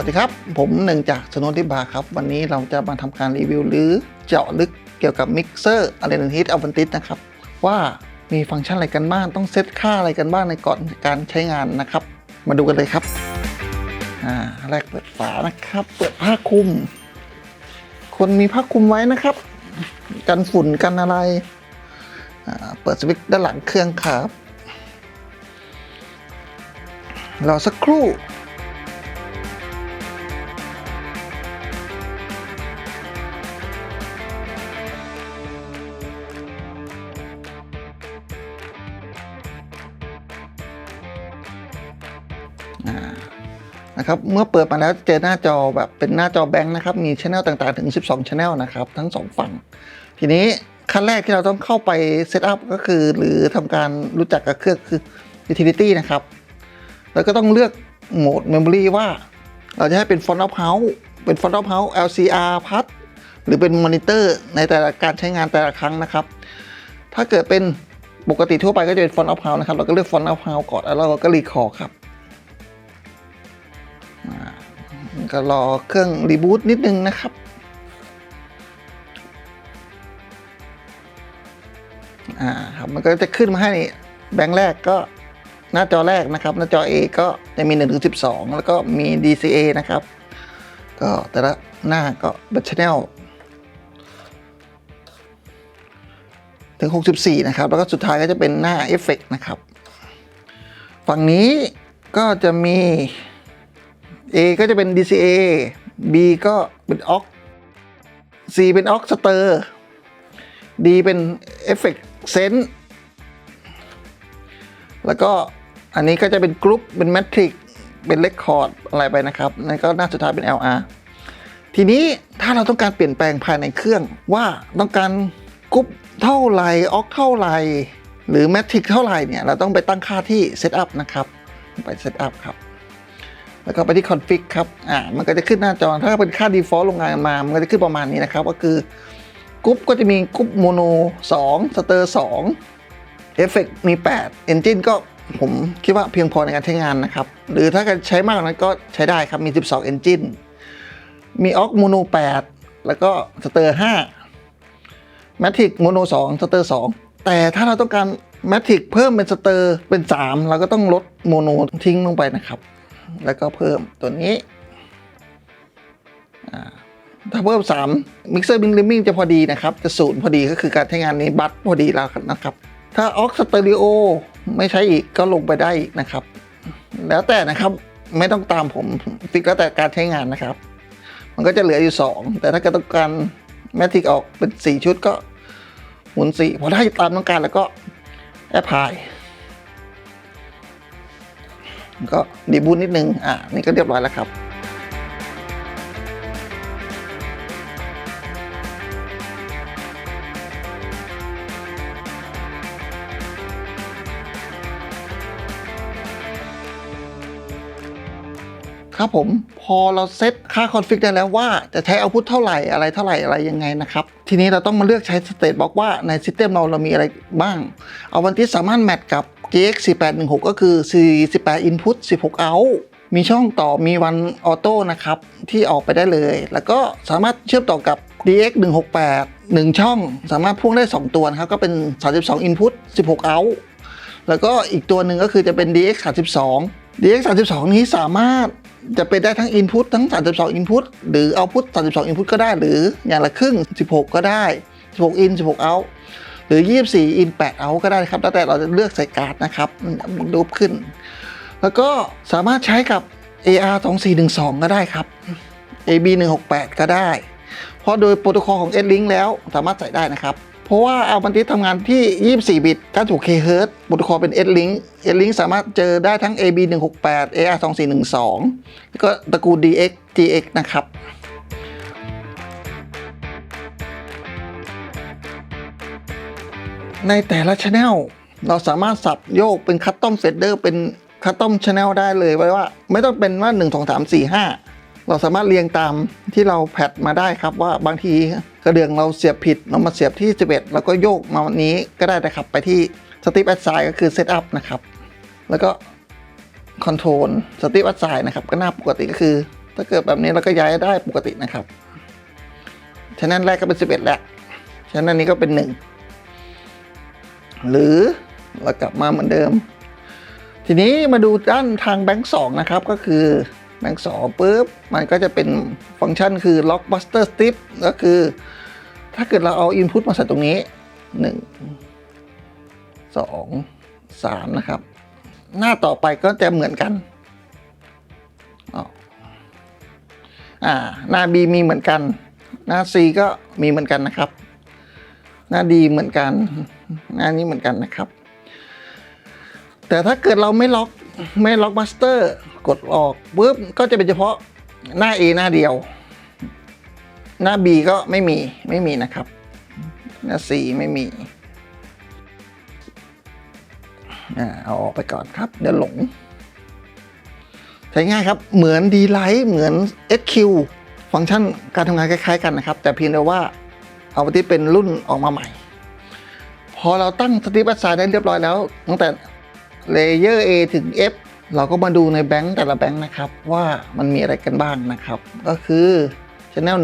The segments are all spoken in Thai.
สวัสดีครับ ผมหนึ่งจากสนุนทิบาครับ วันนี้เราจะมาทำการรีวิวหรือเจาะลึกเกี่ยวกับมิกเซอร์อะไรนฮิตอัลบันติสนะครับ ว่ามีฟังก์ชันอะไรกันบ้าง ต้องเซตค่าอะไรกันบ้างในก่อนการใช้งานนะครับ มาดูกันเลยครับอ่าแรกเปิดฝานะครับ เปิดผ้าคลุม คนมีผ้าคลุมไว้นะครับ กันฝุ่นกันอะไรอ่าเปิดสวิตช์ด้านหลังเครื่องครับรอสักครู่ นะครับ เมื่อเปิดมาแล้วเจอหน้าจอแบบเป็นหน้าจอแบงค์นะครับ มีช anel ต่างๆถึง 12ช anel นะครับ ทั้งสองฝั่ง ทีนี้ขั้นแรกที่เราต้องเข้าไปเซตอัพก็คือ หรือทำการรู้จักกับเครื่องคือ utility นะครับ แล้วก็ต้องเลือกโหมด memory ว่า เราจะให้เป็น front of house เป็น front of house LCR พัดหรือเป็นมอนิเตอร์ในแต่ละการใช้งานแต่ละครั้งนะครับ ถ้าเกิดเป็นปกติทั่วไปก็จะเป็น front of house นะครับ เราก็เลือก front of house ก่อนแล้วเราก็รีคอร์ครับ ก็รอเครื่องรีบูตนิดนึงนะครับอ่าครับมันก็จะขึ้นมาให้แบงค์แรกก็หน้าจอแรกนะครับ หน้าจอ A ก็จะมี1ถึง12 แล้วก็มี DCA นะครับ ก็แต่ละหน้าก็เป็นช anel ถึง 64 นะครับ แล้วก็สุดท้ายก็จะเป็นหน้าเอฟเฟกนะครับ ฝั่งนี้ก็จะมี A ก็จะเป็น DCA B ก็เป็น OX C เป็น OX Stir D เป็น Effect Sense แล้วก็อันนี้ก็จะเป็นกรุ๊ปเป็น Matrix เป็น Record อะไรไปนะครับนั่นก็หน้าสุดท้ายเป็น LR ทีนี้ถ้าเราต้องการเปลี่ยนแปลงภายในเครื่องว่าต้องการกรุ๊ปเท่าไหร่ออกเท่าไหร่หรือ Matrix เท่าไหร่เนี่ย เราต้องไปตั้งค่าที่ Setup นะครับ ไป Setup ครับ แล้วก็ไปที่ config ครับ อ่า มันก็จะขึ้นหน้าจอ ถ้าเป็นค่า default โรงงานมา มันก็จะขึ้นประมาณนี้นะครับ ก็คือกรุ๊ปก็จะมีกรุ๊ปโมโน2สเตอร์2เอฟเฟกมี 8 Engine ก็ผมคิดว่าเพียงพอในการใช้งานนะครับ หรือถ้ากิดใช้มากกว่านั้นก็ใช้ได้ครับ มี 12 Engine มีออกโมโน8แล้วก็สเตอร์5 Matic โมโน2สเตอร์2แต่ถ้าเราต้องการ Matic เพิ่มเป็นสเตอร์เป็น 3 เราก็ต้องลดโมโนทิ้งลงไปนะครับ แล้วก็เพิ่มตัวนี้ ถ้าเพิ่ม3 Mixer Bin Limming จะพอดีนะครับ จะศูนย์พอดีก็คือการใช้งานนี้บัตพอดีแล้วนะครับ ถ้า Aux Stereo ไม่ใช้อีกก็ลงไปได้อีกนะครับ แล้วแต่นะครับไม่ต้องตามผมฟิกแล้วแต่การใช้งานนะครับ มันก็จะเหลืออยู่ 2 แต่ถ้าเกิดต้องการแมทริกออกเป็น 4 ชุดก็หมุน4พอได้ตามต้องการแล้วก็แอปพลาย ก็ดีบูทนิดนึง อ่านี่ก็เรียบร้อยแล้วครับครับผมพอเราเซตค่าคอนฟิกได้แล้วว่าจะใช้เอาพุทเท่าไหร่อะไรเท่าไหร่อะไรยังไงนะครับ ทีนี้เราต้องมาเลือกใช้สเตตบอกว่าในซิสเต็มเราเรามีอะไรบ้าง เอาวันที่สามารถแมทกับ GX 4816ก็คือ 48 Input 16 Out มีช่องต่อมีวันออโต้นะครับ ที่ออกไปได้เลย แล้วก็สามารถเชื่อมต่อกับ DX 168 1 ช่อง สามารถพ่วงได้ 2 ตัวนะครับ ก็เป็น 32 Input 16 Out แล้วก็อีกตัวหนึ่งก็คือจะเป็น DX 32 DX 32 นี้สามารถจะเป็นได้ทั้ง Input ทั้ง 32 Input หรือ Output 32 Input ก็ได้ หรืออย่างละครึ่ง 16 ก็ได้ 16 In 16 Out หรือ 24 In 8 Out ก็ได้ครับ แล้วแต่เราจะเลือกใส่การ์ดนะครับมันรูปขึ้น แล้วก็สามารถใช้กับ AR 2412 ก็ได้ครับ AB 168ก็ได้ เพราะโดยโปรโตคอลของ S-Link แล้วสามารถใส่ได้นะครับ เพราะว่าเอาบันทึกทำงานที่ 24 บิต 96 kHz โปรโตคอลเป็น S-Link S-Link สามารถเจอได้ทั้ง AB 168 AR 2412 แล้วก็ตระกูล DX GX นะครับ ในแต่ละช anel เราสามารถสับโยกเป็นคัตตอมเฟดเดอร์เป็นคัตตอมช anel ได้เลยไว้ว่า ไม่ต้องเป็นว่า 1 2 3 4 5 เราสามารถเรียงตามที่เราแพทมาได้ครับว่าบางทีกระเดื่องเราเสียบผิดเรามาเสียบที่ 11 แล้วก็โยกมาวันนี้ก็ได้นะครับ ไปที่สติปแอดไซก็คือเซตอัพนะครับ แล้วก็คอนโทรลสติปแอดไซนะครับ ก็หน้าปกติก็คือ ถ้าเกิดแบบนี้เราก็ย้ายได้ปกตินะครับฉะนั้นแรกก็เป็น 11 แล้วฉะนั้นนี้ก็เป็น 1 หรือเรากลับมาเหมือนเดิม ทีนี้มาดูด้านทางแบงค์สองนะครับก็คือแบงค์สองปุ๊บมันก็จะเป็นฟังก์ชันคือ lockbuster strip ก็คือ ถ้าเกิดเราเอา input มาใส่ตรงนี้ 1 2 3 นะครับ หน้าต่อไปก็จะเหมือนกันอ่าหน้า B มีเหมือนกัน หน้า C ก็มีเหมือนกันนะครับ หน้า D เหมือนกัน หน้านี้เหมือนกันนะครับ แต่ถ้าเกิดเราไม่ล็อกไม่ล็อกมาสเตอร์กดออกปุ๊บก็จะเป็นเฉพาะหน้า A หน้าเดียว หน้า B ก็ไม่มีไม่มีนะครับ หน้า C ไม่มีอ่าเอาออกไปก่อนครับ เดี๋ยวหลง ใช้ง่ายครับ เหมือน d l i g h t เหมือน SQ ฟังก์ชันการทำงานคล้ายๆกันนะครับ แต่เพียงแต่ว่าเอาไปที่เป็นรุ่นออกมาใหม่ พอเราตั้งสติปัสสาได้เรียบร้อยแล้ว ตั้งแต่เลเยอร์ A ถึง F เราก็มาดูในแบงค์แต่ละแบงค์นะครับ ว่ามันมีอะไรกันบ้างนะครับ ก็คือ Channel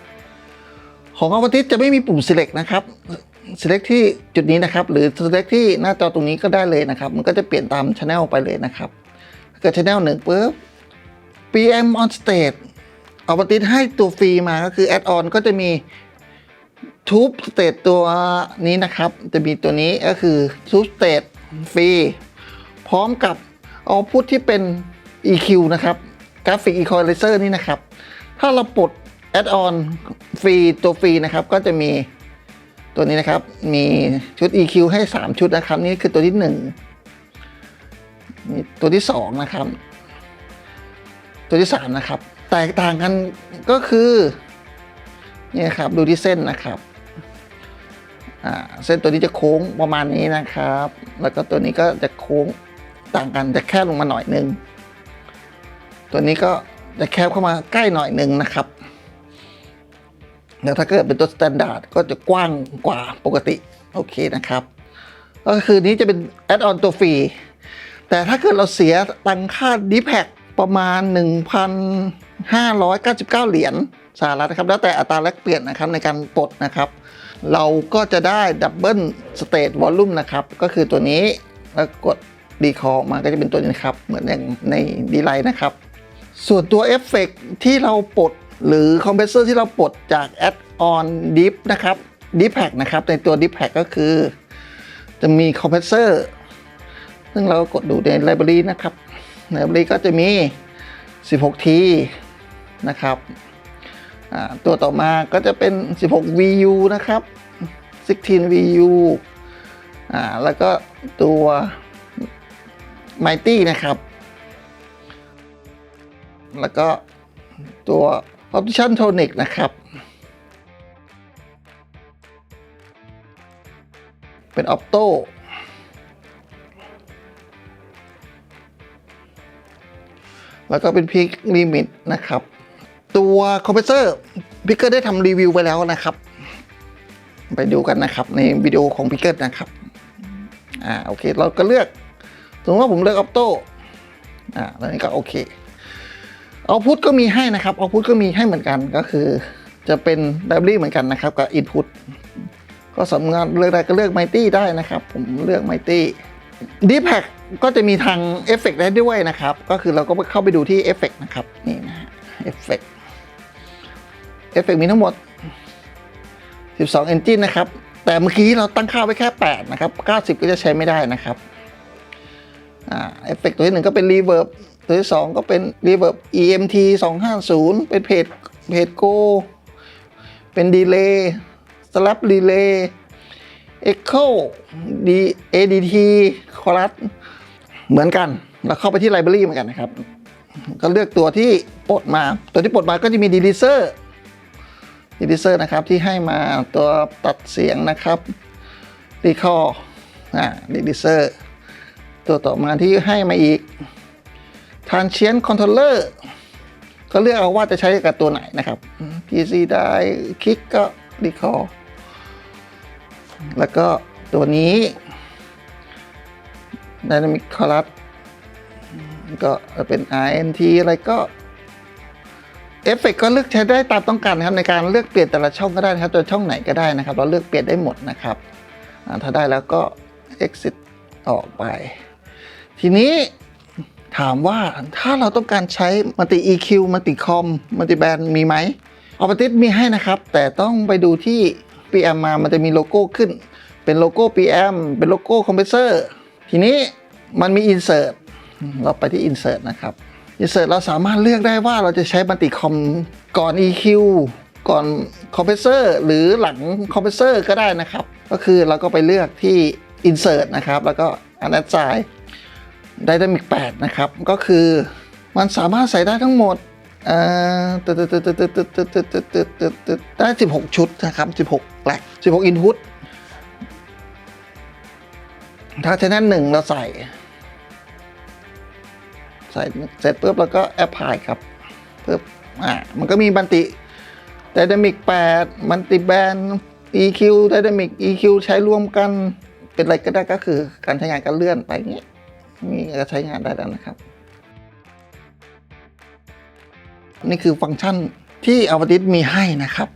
1 ของอวติสจะไม่มีปุ่ม select นะครับ select ที่จุดนี้นะครับ หรือ select ที่หน้าจอตรงนี้ก็ได้เลยนะครับ มันก็จะเปลี่ยนตาม channel ไปเลยนะครับถ้าเกิด channel หนึ่งปุ๊บ PM on stage อวติสให้ตัวฟรีมาก็คือ add on ก็จะมี tube stage ตัวนี้นะครับ จะมีตัวนี้ก็คือ tube stage ฟรีพร้อมกับเอาพุทที่เป็น EQ นะครับ Graphic Equalizer นี่นะครับ ถ้าเราปลด add on ฟรีตัวฟรีนะครับ ก็จะมีตัวนี้นะครับ มีชุด EQ ให้ 3 ชุดนะครับ นี่คือตัวที่ 1 นี่ตัวที่ 2 นะครับ ตัวที่ 3 นะครับ แตกต่างกันก็คือ นี่ครับ ดูที่เส้นนะครับ เส้นตัวนี้จะโค้งประมาณนี้นะครับ แล้วก็ตัวนี้ก็จะโค้งต่างกันจะแคบลงมาหน่อยนึง ตัวนี้ก็จะแคบเข้ามาใกล้หน่อยนึงนะครับแล้วถ้าเกิดเป็นตัวสแตนดาร์ดก็จะกว้างกว่าปกติโอเคนะครับ ก็คือนี้จะเป็นแอดออนตัวฟรี แต่ถ้าเกิดเราเสียตังค่าดิแพคประมาณ 599 เหรียญสหรัฐนะครับแล้วแต่อัตราแลกเปลี่ยนนะครับในการปลดนะครับ เราก็จะได้ดับเบิลสเตทวอลลุ่มนะครับ ก็คือตัวนี้แล้วกดดีคอมาก็จะเป็นตัวนี้ครับ เหมือนอย่างในดีไลน์นะครับ ส่วนตัวเอฟเฟกที่เราปลดหรือคอมเพรสเซอร์ที่เราปลดจาก Add on Deep นะครับ Deep Pack นะครับ ในตัว Deep Pack ก็คือ จะมีคอมเพรสเซอร์ซึ่งเรากดดูในไลบรารีนะครับในไลบรารีก็จะมี 16T นะครับตัวต่อมาก็จะเป็น 16 VU นะครับ 16 VU อ่าแล้วก็ตัว Mighty นะครับ แล้วก็ตัว Option Tonic นะครับ เป็น Opto แล้วก็เป็น Peak Limit นะครับ ตัวคอมเพรสเซอร์พิกเกอร์ได้ทำรีวิวไปแล้วนะครับ ไปดูกันนะครับในวิดีโอของพิกเกอร์นะครับอ่าโอเค เราก็เลือกสมมติว่าผมเลือก Opto อ่าแล้วนี้ก็โอเคเอาพุทก็มีให้นะครับเอาพุทก็มีให้เหมือนกันก็คือ จะเป็นไลบรารีเหมือนกันนะครับกับ Input ก็สำงานเลือกได้ก็เลือก Mighty ได้นะครับ ผมเลือก Mighty d p a c ก็จะมีทางเอฟเฟกได้ด้วยนะครับ ก็คือเราก็เข้าไปดูที่เอฟเฟกนะครับ นี่นะเอฟเฟก เอฟเฟกมีทั้งหมด 12 Engine นะครับ แต่เมื่อกี้เราตั้งค่าไว้แค่ 8 นะครับ 90 ก็จะใช้ไม่ได้นะครับอ่าเอฟเฟกตัวที่หนึ่งก็เป็น Reverb ตัวที่สองก็เป็น Reverb EMT 250 เป็นเพจเพจโกเป็น Delay Slap Relay Echo D ADT Chorus เหมือนกัน เราเข้าไปที่ Library เหมือนกันนะครับ ก็เลือกตัวที่ปลดมา ตัวที่ปลดมาก็จะมี Delizer Delizer นะครับที่ให้มาตัวตัดเสียงนะครับ Recall อ่า Delizer ตัวต่อมาที่ให้มาอีก Transient Controller ก็เลือกเอาว่าจะใช้กับตัวไหนนะครับ PC ได้คลิกก็ Recall แล้วก็ตัวนี้ Dynamic Chorus ก็เป็น RNT อะไรก็ เอฟเฟกก็เลือกใช้ได้ตามต้องการนะครับในการเลือกเปลี่ยนแต่ละช่องก็ได้นะครับตัวช่องไหนก็ได้นะครับ เราเลือกเปลี่ยนได้หมดนะครับถ้าได้แล้วก็ exit ออกไป ทีนี้ถามว่าถ้าเราต้องการใช้มัลติ EQ มัลติคอมมัลติแบนมีไหมออปติสมีให้นะครับ แต่ต้องไปดูที่ PM มามันจะมีโลโก้ขึ้น เป็นโลโก้ PM เป็นโลโก้คอมเพรสเซอร์ทีนี้มันมี Insert เราไปที่ Insert นะครับ อินเสิร์ตเราสามารถเลือกได้ว่าเราจะใช้บันติคอมก่อน EQ ก่อนคอมเพรสเซอร์หรือหลังคอมเพรสเซอร์ก็ได้นะครับ ก็คือเราก็ไปเลือกที่ Insert นะครับ แล้วก็อันนั้นจ่าย Dynamic 8 นะครับ ก็คือมันสามารถใส่ได้ทั้งหมดได้ 16 ชุดนะครับ 16แหลก16 input ถ้าชแนลหนึ่งเราใส่ ใส่เสร็จปุ๊บแล้วก็แอปพลายครับปุ๊บอ่ามันก็มีบันติ Dynamic 8มันติแบน EQ Dynamic EQ ใช้รวมกันเป็นอะไรก็ได้ก็คือการใช้งานก็เลื่อนไปอย่างนี้นี่ก็ใช้งานได้แล้วนะครับ นี่คือฟังก์ชันที่อวติสมีให้นะครับ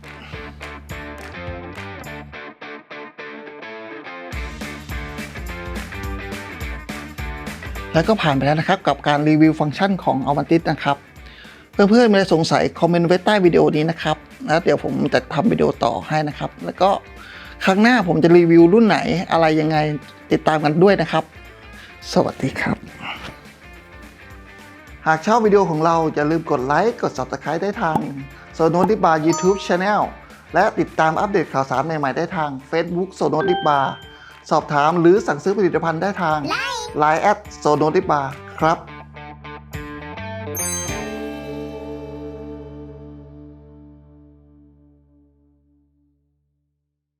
แล้วก็ผ่านไปแล้วนะครับกับการรีวิวฟังก์ชันของ a v a n t i s นะครับ เพื่อนๆมีอะไรสงสัยคอมเมนต์ไว้ใต้วิดีโอนี้นะครับ แล้วเดี๋ยวผมจะทำวิดีโอต่อให้นะครับ แล้วก็ครั้งหน้าผมจะรีวิวรุ่นไหนอะไรยังไงติดตามกันด้วยนะครับ สวัสดีครับ หากชอบวิดีโอของเราอย่าลืมกดไลค์กด Subscribe ได้ทางโซโนดิบา YouTube Channel และติดตามอัปเดตข่าวสารใหม่ ๆ ได้ทาง Facebook โซโนดิบาร์สอบถามหรือสั่งซื้อผลิตภัณฑ์ได้ทาง ไลน์แอดโซโนติบาครับ